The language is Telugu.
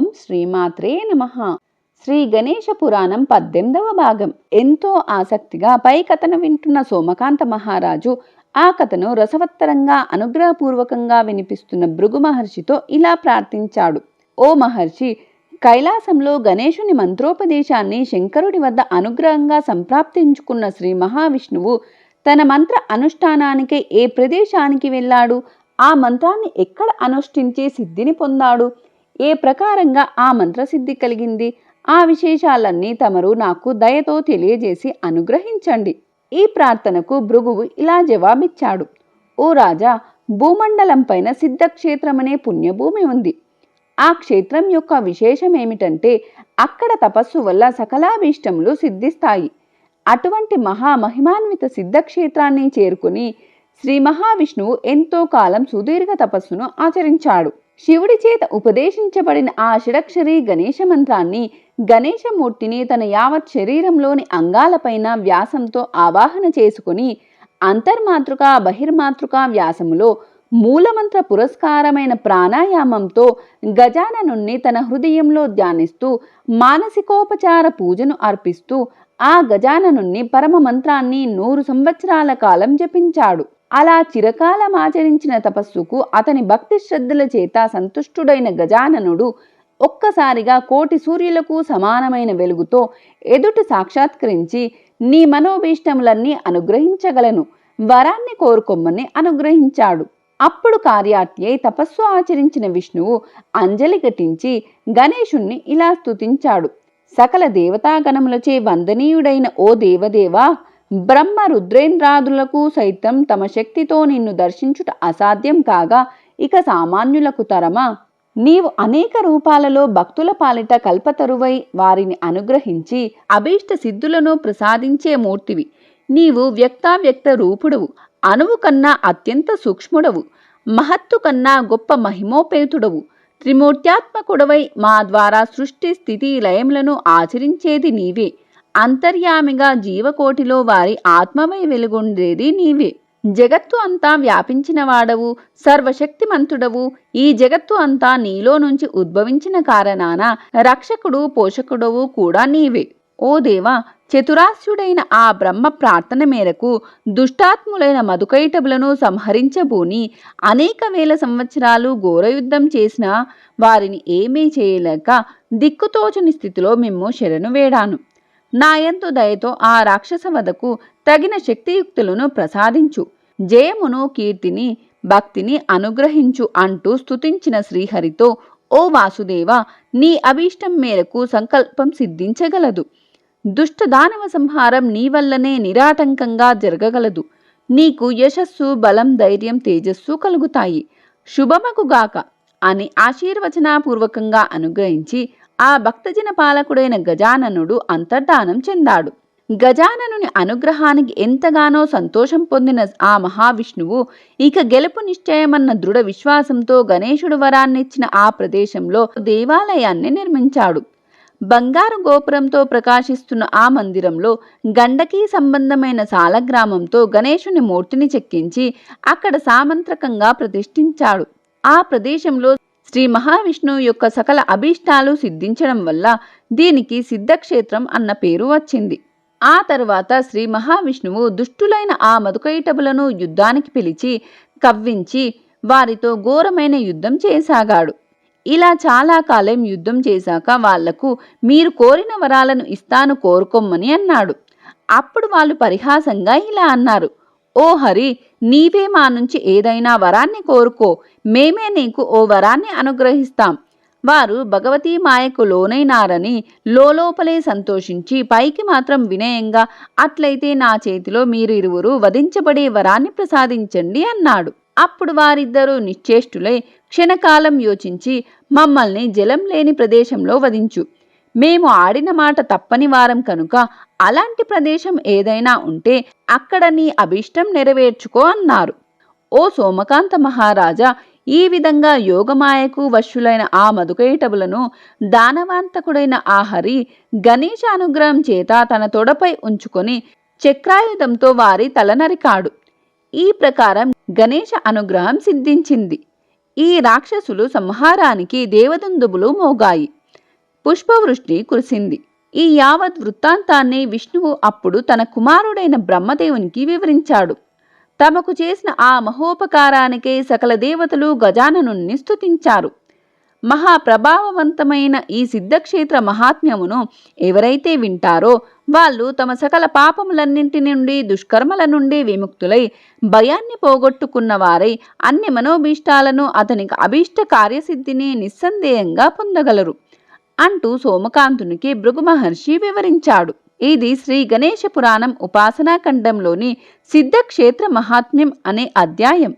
ఓం శ్రీమాత్రే నమ. శ్రీ గణేష పురాణం పద్దెనిమిదవ భాగం. ఎంతో ఆసక్తిగా పై కథను వింటున్న సోమకాంత మహారాజు ఆ కథను రసవత్తరంగా అనుగ్రహపూర్వకంగా వినిపిస్తున్న భృగు మహర్షితో ఇలా ప్రార్థించాడు. ఓ మహర్షి కైలాసంలో గణేశుని మంత్రోపదేశాన్ని శంకరుడి వద్ద అనుగ్రహంగా సంప్రాప్తించుకున్న శ్రీ మహావిష్ణువు తన మంత్ర అనుష్ఠానానికే ఏ ప్రదేశానికి వెళ్ళాడు? ఆ మంత్రాన్ని ఎక్కడ అనుష్ఠించే సిద్ధిని పొందాడు? ఏ ప్రకారంగా ఆ మంత్రసిద్ధి కలిగింది? ఆ విశేషాలన్నీ తమరు నాకు దయతో తెలియజేసి అనుగ్రహించండి. ఈ ప్రార్థనకు భృగువు ఇలా జవాబిచ్చాడు. ఓ రాజా భూమండలం పైన సిద్ధక్షేత్రమనే పుణ్యభూమి ఉంది. ఆ క్షేత్రం యొక్క విశేషమేమిటంటే అక్కడ తపస్సు వల్ల సకలాభీష్టములు సిద్ధిస్తాయి. అటువంటి మహామహిమాన్విత సిద్ధక్షేత్రాన్ని చేరుకుని శ్రీ మహావిష్ణువు ఎంతో కాలం సుదీర్ఘ తపస్సును ఆచరించాడు. శివుడి చేత ఉపదేశించబడిన ఆ షడక్షరి గణేశ మంత్రాన్ని గణేశమూర్తిని తన యావత్ శరీరంలోని అంగాలపైన వ్యాసంతో ఆవాహన చేసుకుని అంతర్మాతృక బహిర్మాతృక వ్యాసములో మూలమంత్ర పురస్కారమైన ప్రాణాయామంతో గజాననుణ్ణి తన హృదయంలో ధ్యానిస్తూ మానసికోపచార పూజను అర్పిస్తూ ఆ గజాననుణ్ణి పరమ మంత్రాన్ని నూరు సంవత్సరాల కాలం జపించాడు. అలా చిరకాలం ఆచరించిన తపస్సుకు అతని భక్తి శ్రద్ధల చేత సంతుష్టుడైన గజాననుడు ఒక్కసారిగా కోటి సూర్యులకు సమానమైన వెలుగుతో ఎదుట సాక్షాత్కరించి నీ మనోభీష్టములన్నీ అనుగ్రహించగలను. వరాన్ని కోరుకొమ్మని అనుగ్రహించాడు. అప్పుడు కార్యాత్యై తపస్సు ఆచరించిన విష్ణువు అంజలి ఘటించి గణేశుణ్ణి ఇలా స్తుతించాడు. సకల దేవతాగణములచే వందనీయుడైన ఓ దేవదేవా బ్రహ్మ రుద్రేంద్రాదులకు సైతం తమ శక్తితో నిన్ను దర్శించుట అసాధ్యం కాగా ఇక సామాన్యులకు తరమా? నీవు అనేక రూపాలలో భక్తుల పాలిట కల్పతరువై వారిని అనుగ్రహించి అభీష్ట సిద్ధులను ప్రసాదించే మూర్తివి. నీవు వ్యక్తావ్యక్త రూపుడవు అణువు కన్నా అత్యంత సూక్ష్ముడవు మహత్తు కన్నా గొప్ప మహిమోపేతుడవు. త్రిమూర్త్యాత్మకుడవై మా ద్వారా సృష్టి స్థితి లయములను ఆచరించేది నీవే. అంతర్యామిగా జీవకోటిలో వారి ఆత్మవై వెలుగొండేది నీవే. జగత్తు అంతా వ్యాపించిన వాడవు సర్వశక్తిమంతుడవు. ఈ జగత్తు అంతా నీలో నుంచి ఉద్భవించిన కారణాన రక్షకుడు పోషకుడవు కూడా నీవే. ఓ దేవా చతురాస్యుడైన ఆ బ్రహ్మ ప్రార్థన మేరకు దుష్టాత్ములైన మధుకైటబులను సంహరించబోని అనేక వేల సంవత్సరాలు ఘోరయుద్ధం చేసినా వారిని ఏమీ చేయలేక దిక్కుతోచని స్థితిలో మిమ్ము శరణు వేడాను. నాయంతు దయతో ఆ రాక్షస వదకు తగిన శక్తియుక్తులను ప్రసాదించు. జయమును కీర్తిని భక్తిని అనుగ్రహించు అంటూ స్తుతించిన శ్రీహరితో ఓ వాసుదేవ నీ అభీష్టం మేరకు సంకల్పం సిద్ధించగలదు. దుష్ట దానవ సంహారం నీ వల్లనే నిరాటంకంగా జరగగలదు. నీకు యశస్సు బలం ధైర్యం తేజస్సు కలుగుతాయి. శుభమకుగాక అని ఆశీర్వచనాపూర్వకంగా అనుగ్రహించి ఆ భక్తజన పాలకుడైన గజాననుడు అంతర్ధానం చెందాడు. గజాననుని అనుగ్రహానికి ఎంతగానో సంతోషం పొందిన ఆ మహావిష్ణువు ఇక గెలుపు నిశ్చయమన్న దృఢ విశ్వాసంతో గణేశుడు వరాన్నిచ్చిన ఆ ప్రదేశంలో దేవాలయాన్ని నిర్మించాడు. బంగారు గోపురంతో ప్రకాశిస్తున్న ఆ మందిరంలో గండకీ సంబంధమైన సాలగ్రామంతో గణేశుని మూర్తిని చెక్కించి అక్కడ సామంత్రకంగా ప్రతిష్ఠించాడు. ఆ ప్రదేశంలో శ్రీ మహావిష్ణువు యొక్క సకల అభీష్టాలు సిద్ధించడం వల్ల దీనికి సిద్ధక్షేత్రం అన్న పేరు వచ్చింది. ఆ తరువాత శ్రీ మహావిష్ణువు దుష్టులైన ఆ మధుకైటబులను యుద్ధానికి పిలిచి కవ్వించి వారితో ఘోరమైన యుద్ధం చేసాగాడు. ఇలా చాలా కాలం యుద్ధం చేశాక వాళ్ళకు మీరు కోరిన వరాలను ఇస్తాను కోరుకోమ్మని అన్నాడు. అప్పుడు వాళ్ళు పరిహాసంగా ఇలా అన్నారు. ఓ హరి నీవే మా నుంచి ఏదైనా వరాన్ని కోరుకో. మేమే నీకు ఓ వరాన్ని అనుగ్రహిస్తాం. వారు భగవతీ మాయకు లోనైనారని లోపలే సంతోషించి పైకి మాత్రం వినయంగా అట్లయితే నా చేతిలో మీరు ఇరువురు వధించబడే వరాన్ని ప్రసాదించండి అన్నాడు. అప్పుడు వారిద్దరూ నిశ్చేష్టులై క్షణకాలం యోచించి మమ్మల్ని జలం లేని ప్రదేశంలో వధించు. మేము ఆడిన మాట తప్పని వారం కనుక అలాంటి ప్రదేశం ఏదైనా ఉంటే అక్కడ నీ అభిష్టం నెరవేర్చుకో అన్నారు. ఓ సోమకాంత మహారాజా ఈ విధంగా యోగమాయకు వశ్యులైన ఆ మధుకైటబులను దానవాంతకుడైన ఆ హరి గణేశ అనుగ్రహం చేత తన తొడపై ఉంచుకొని చక్రాయుధంతో వారి తలనరికాడు ఈ ప్రకారం గణేష అనుగ్రహం సిద్ధించింది. ఈ రాక్షసులు సంహారానికి దేవదందుబులు మోగాయి. పుష్పవృష్టి కురిసింది. ఈ యావత్ వృత్తాంతాన్ని విష్ణువు అప్పుడు తన కుమారుడైన బ్రహ్మదేవునికి వివరించాడు. తమకు చేసిన ఆ మహోపకారానికే సకల దేవతలు గజాననుణ్ణి స్తుతించారు. మహాప్రభావవంతమైన ఈ సిద్ధక్షేత్ర మహాత్మ్యమును ఎవరైతే వింటారో వాళ్ళు తమ సకల పాపములన్నింటి నుండి దుష్కర్మల నుండి విముక్తులై భయాన్ని పోగొట్టుకున్న వారై అన్ని మనోభీష్టాలను అతనికి అభీష్ట కార్యసిద్ధిని నిస్సందేహంగా పొందగలరు. అంటూ సోమకాంతునికి భృగు మహర్షి వివరించాడు. ఇది శ్రీ గణేశ పురాణం ఉపాసనా ఖండంలోని సిద్ధక్షేత్ర మహాత్మ్యం అనే అధ్యాయం.